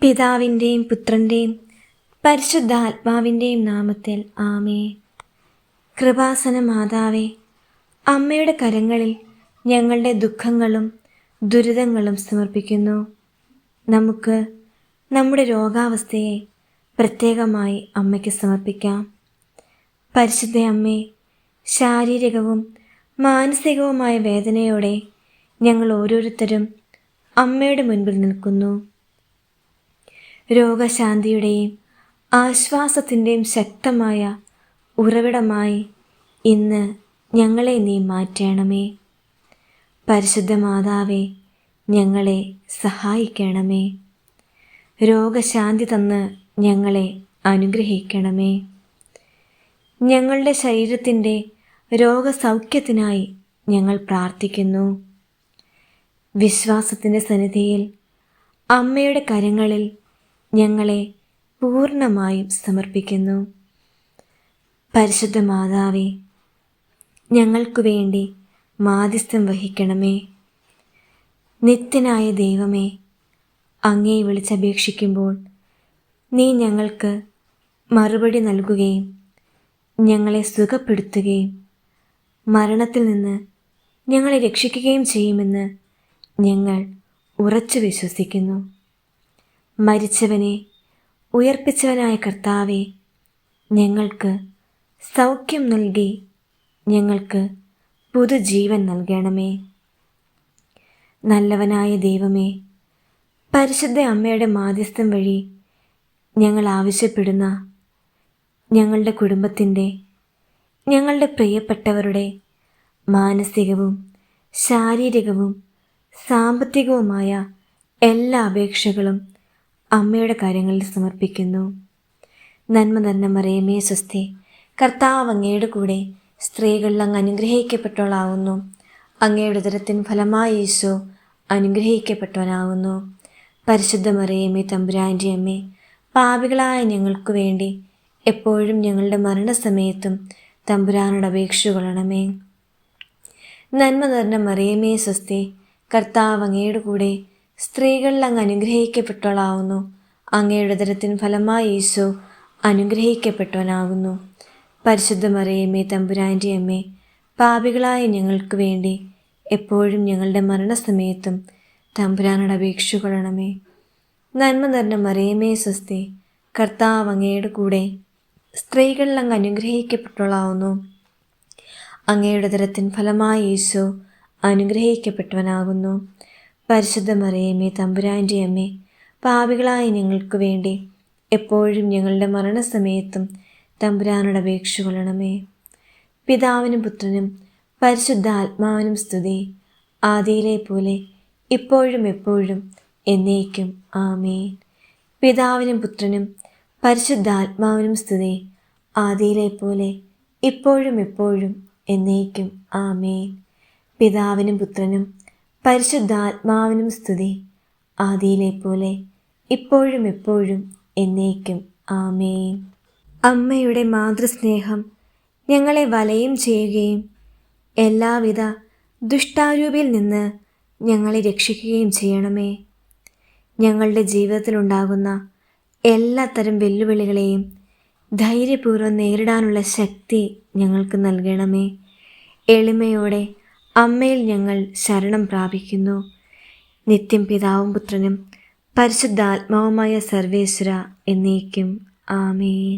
പിതാവിന്റെയും പുത്രന്റെയും പരിശുദ്ധാത്മാവിന്റെയും നാമത്തിൽ ആമേ കൃപാസന മാതാവേ അമ്മയുടെ കരങ്ങളിൽ ഞങ്ങളുടെ ദുഃഖങ്ങളും ദുരിതങ്ങളും സമർപ്പിക്കുന്നു. നമുക്ക് നമ്മുടെ രോഗാവസ്ഥയെ പ്രത്യേകമായി അമ്മയ്ക്ക് സമർപ്പിക്കാം. പരിശുദ്ധ അമ്മേ ശാരീരികവും മാനസികവുമായ വേദനയോടെ ഞങ്ങൾ ഓരോരുത്തരും അമ്മയുടെ മുൻപിൽ നിൽക്കുന്നു. രോഗശാന്തിയുടെയും ആശ്വാസത്തിന്റെയും ശക്തമായ ഉറവിടമായി ഇന്ന് ഞങ്ങളെ നീ മാറ്റണമേ. പരിശുദ്ധ മാതാവേ ഞങ്ങളെ സഹായിക്കണമേ. രോഗശാന്തി തന്ന് ഞങ്ങളെ അനുഗ്രഹിക്കണമേ. ഞങ്ങളുടെ ശരീരത്തിന്റെ രോഗസൗഖ്യത്തിനായി ഞങ്ങൾ പ്രാർത്ഥിക്കുന്നു. വിശ്വാസത്തിന്റെ സന്നിധിയിൽ അമ്മയുടെ കരങ്ങളിൽ ഞങ്ങളെ പൂർണമായും സമർപ്പിക്കുന്നു. പരിശുദ്ധ മാതാവേ ഞങ്ങൾക്കു വേണ്ടി മാധ്യസ്ഥം വഹിക്കണമേ. നിത്യനായ ദൈവമേ അങ്ങേ വിളിച്ചപേക്ഷിക്കുമ്പോൾ നീ ഞങ്ങൾക്ക് മറുപടി നൽകുകയും ഞങ്ങളെ സുഖപ്പെടുത്തുകയും മരണത്തിൽ നിന്ന് ഞങ്ങളെ രക്ഷിക്കുകയും ചെയ്യുമെന്ന് ഞങ്ങൾ ഉറച്ചു വിശ്വസിക്കുന്നു. മരിച്ചവനെ ഉയർപ്പിച്ചവനായ കർത്താവെ ഞങ്ങൾക്ക് സൗഖ്യം നൽകി ഞങ്ങൾക്ക് പുതുജീവൻ നൽകണമേ. നല്ലവനായ ദൈവമേ പരിശുദ്ധ അമ്മയുടെ മാധ്യസ്ഥം വഴി ഞങ്ങൾ ആവശ്യപ്പെടുന്ന ഞങ്ങളുടെ കുടുംബത്തിന്റെ ഞങ്ങളുടെ പ്രിയപ്പെട്ടവരുടെ മാനസികവും ശാരീരികവും സാമ്പത്തികവുമായ എല്ലാ അപേക്ഷകളും അമ്മയുടെ കാര്യങ്ങളിൽ സമർപ്പിക്കുന്നു. നന്മ നിറഞ്ഞ മറിയമേ സ്വസ്തി കർത്താവ് അങ്ങയുടെ കൂടെ സ്ത്രീകളിൽ അങ്ങ് അനുഗ്രഹിക്കപ്പെട്ടവളാവുന്നു. അങ്ങയുടെ ഉദരത്തിൻ ഫലമായി യേശു അനുഗ്രഹിക്കപ്പെട്ടവനാവുന്നു. പരിശുദ്ധ മറിയമേ തമ്പുരാന്റെ അമ്മേ പാപികളായ ഞങ്ങൾക്ക് വേണ്ടി എപ്പോഴും ഞങ്ങളുടെ മരണസമയത്തും തമ്പുരാനോട് അപേക്ഷ കൊള്ളണമേ. നന്മ നിറഞ്ഞ മറിയമേ സ്വസ്തി കർത്താവ് അങ്ങയുടെ കൂടെ സ്ത്രീകളിൽ അങ്ങ് അനുഗ്രഹിക്കപ്പെട്ടവളാവുന്നു. അങ്ങയുടെ ഉദരത്തിൻ ഫലമായി യേശു അനുഗ്രഹിക്കപ്പെട്ടവനാകുന്നു. പരിശുദ്ധ മറിയമ്മേ തമ്പുരാന്റെ അമ്മേ പാപികളായ ഞങ്ങൾക്ക് വേണ്ടി എപ്പോഴും ഞങ്ങളുടെ മരണസമയത്തും തമ്പുരാനോട് അപേക്ഷ കൊള്ളണമേ. നന്മ നിറഞ്ഞ മറിയമേ സ്വസ്തി കർത്താവ് അങ്ങയുടെ കൂടെ സ്ത്രീകളിൽ അങ്ങ് അനുഗ്രഹിക്കപ്പെട്ടവളാവുന്നു. അങ്ങയുടെ തരത്തിൻ ഫലമായി യേശു അനുഗ്രഹിക്കപ്പെട്ടവനാകുന്നു. പരിശുദ്ധ മറിയമ്മേ തമ്പുരാന്റെ അമ്മ പാപികളായ ഞങ്ങൾക്ക് വേണ്ടി എപ്പോഴും ഞങ്ങളുടെ മരണസമയത്തും തമ്പുരാനോട് അപേക്ഷ കൊള്ളണമേ. പിതാവിനും പുത്രനും പരിശുദ്ധ ആത്മാവിനും സ്തുതി ആദിയിലെ പോലെ ഇപ്പോഴും എപ്പോഴും എന്നേക്കും. ആമേൻ. പിതാവിനും പുത്രനും പരിശുദ്ധ ആത്മാവിനും സ്തുതി ആദിയിലെ പോലെ ഇപ്പോഴും എപ്പോഴും എന്നേക്കും. ആമേൻ. പിതാവിനും പുത്രനും പരിശുദ്ധാത്മാവിനും സ്തുതി. ആദിയിലെ പോലെ ഇപ്പോഴും എപ്പോഴും എന്നേക്കും. ആമേൻ. അമ്മയുടെ മാതൃസ്നേഹം ഞങ്ങളെ വലയം ചെയ്യുകയും എല്ലാവിധ ദുഷ്ടാരൂപിയിൽ നിന്ന് ഞങ്ങളെ രക്ഷിക്കുകയും ചെയ്യണമേ. ഞങ്ങളുടെ ജീവിതത്തിലുണ്ടാകുന്ന എല്ലാത്തരം വെല്ലുവിളികളെയും ധൈര്യപൂർവം നേരിടാനുള്ള ശക്തി ഞങ്ങൾക്ക് നൽകണമേ. എളിമയോടെ അമ്മയിൽ ഞങ്ങൾ ശരണം പ്രാപിക്കുന്നു. നിത്യം പിതാവും പുത്രനും പരിശുദ്ധാത്മാവുമായ സർവേശ്വര എന്നേക്കും. ആമേൻ.